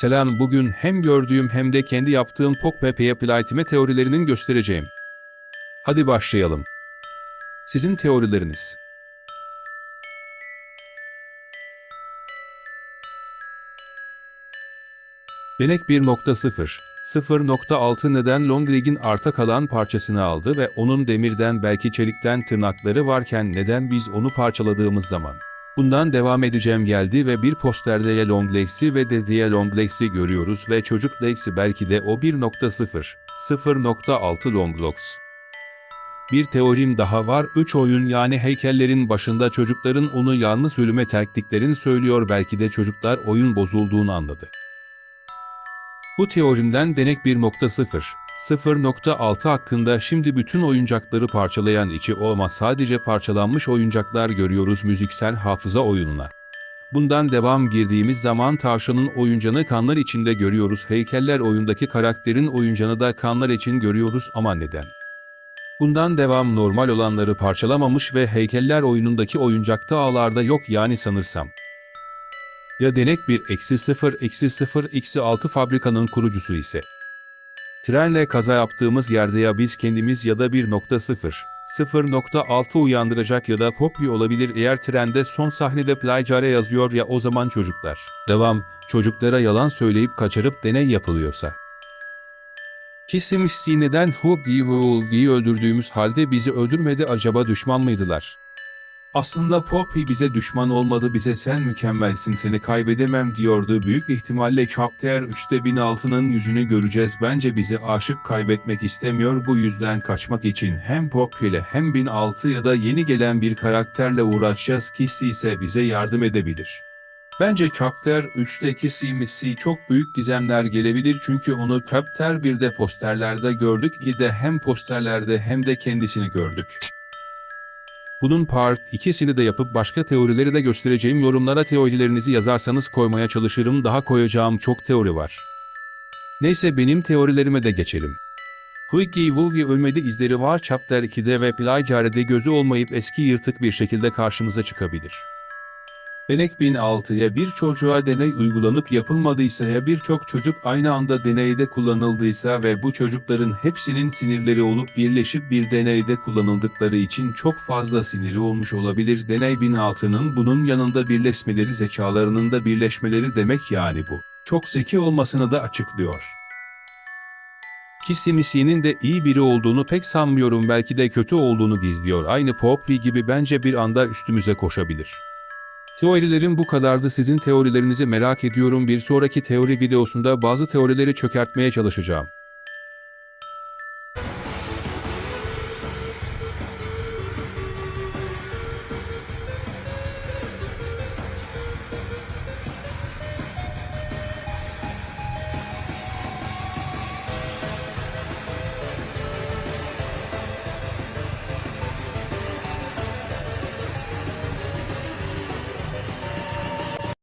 Selam bugün hem gördüğüm hem de kendi yaptığım POC ve Playtime teorilerinin göstereceğim. Hadi başlayalım. Sizin teorileriniz. Denek 1.0 0.6 neden Long Leg'in arta kalan parçasını aldı ve onun demirden belki çelikten tırnakları varken neden biz onu parçaladığımız zaman. Bundan devam edeceğim geldi ve bir posterde ya Long Legs'i ve de diye Long Legs'i görüyoruz ve çocuk Legs'i belki de o 1.0 0.6 Long Legs. Bir teorim daha var. 3 oyun yani heykellerin başında çocukların onu yanlış ölüme terktiklerini söylüyor belki de çocuklar oyun bozulduğunu anladı. Bu teorimden denek 1.0, 0.6 hakkında şimdi bütün oyuncakları parçalayan içi o ama sadece parçalanmış oyuncaklar görüyoruz müziksel hafıza oyununa. Bundan devam girdiğimiz zaman tavşanın oyuncağını kanlar içinde görüyoruz. Heykeller oyundaki karakterin oyuncağını da kanlar için görüyoruz ama neden? Bundan devam normal olanları parçalamamış ve heykeller oyunundaki oyuncakta ağlarda yok yani sanırsam. Ya denek 1 eksi 0 eksi 0 eksi 6 fabrikanın kurucusu ise. Trenle kaza yaptığımız yerde ya biz kendimiz ya da 1.0 0.6 uyandıracak ya da kopya olabilir eğer trende son sahnede plagiare yazıyor ya o zaman çocuklar. Devam, çocuklara yalan söyleyip kaçırıp deney yapılıyorsa. Kesimisi neden Huggy ve Ulgi'yi öldürdüğümüz halde bizi öldürmedi acaba düşman mıydılar? Aslında Poppy bize düşman olmadı bize sen mükemmelsin seni kaybedemem diyordu. Büyük ihtimalle Chapter 3'te 1006'nın yüzünü göreceğiz. Bence bizi aşık kaybetmek istemiyor. Bu yüzden kaçmak için hem Poppy ile hem 1006 ya da yeni gelen bir karakterle uğraşacağız. Kissy ise bize yardım edebilir. Bence Chapter 3'teki Simisi çok büyük gizemler gelebilir çünkü onu Chapter 1'de posterlerde gördük. de hem posterlerde hem de kendisini gördük. Bunun part ikisini de yapıp başka teorileri de göstereceğim yorumlara teorilerinizi yazarsanız koymaya çalışırım daha koyacağım çok teori var. Neyse benim teorilerime de geçelim. Huggy Wuggy ölmedi izleri var Chapter 2'de ve Plagiare'de gözü olmayıp eski yırtık bir şekilde karşımıza çıkabilir. Denek 1006'ya bir çocuğa deney uygulanıp yapılmadıysa ya birçok çocuk aynı anda deneyde kullanıldıysa ve bu çocukların hepsinin sinirleri olup birleşip bir deneyde kullanıldıkları için çok fazla siniri olmuş olabilir. Deney 1006'nın bunun yanında birleşmeleri zekalarının da birleşmeleri demek yani bu. Çok zeki olmasını da açıklıyor. Kissimisi'nin de iyi biri olduğunu pek sanmıyorum belki de kötü olduğunu gizliyor. Aynı Poppy gibi bence bir anda üstümüze koşabilir. Teorilerim bu kadardı. Sizin teorilerinizi merak ediyorum. Bir sonraki teori videosunda bazı teorileri çökertmeye çalışacağım.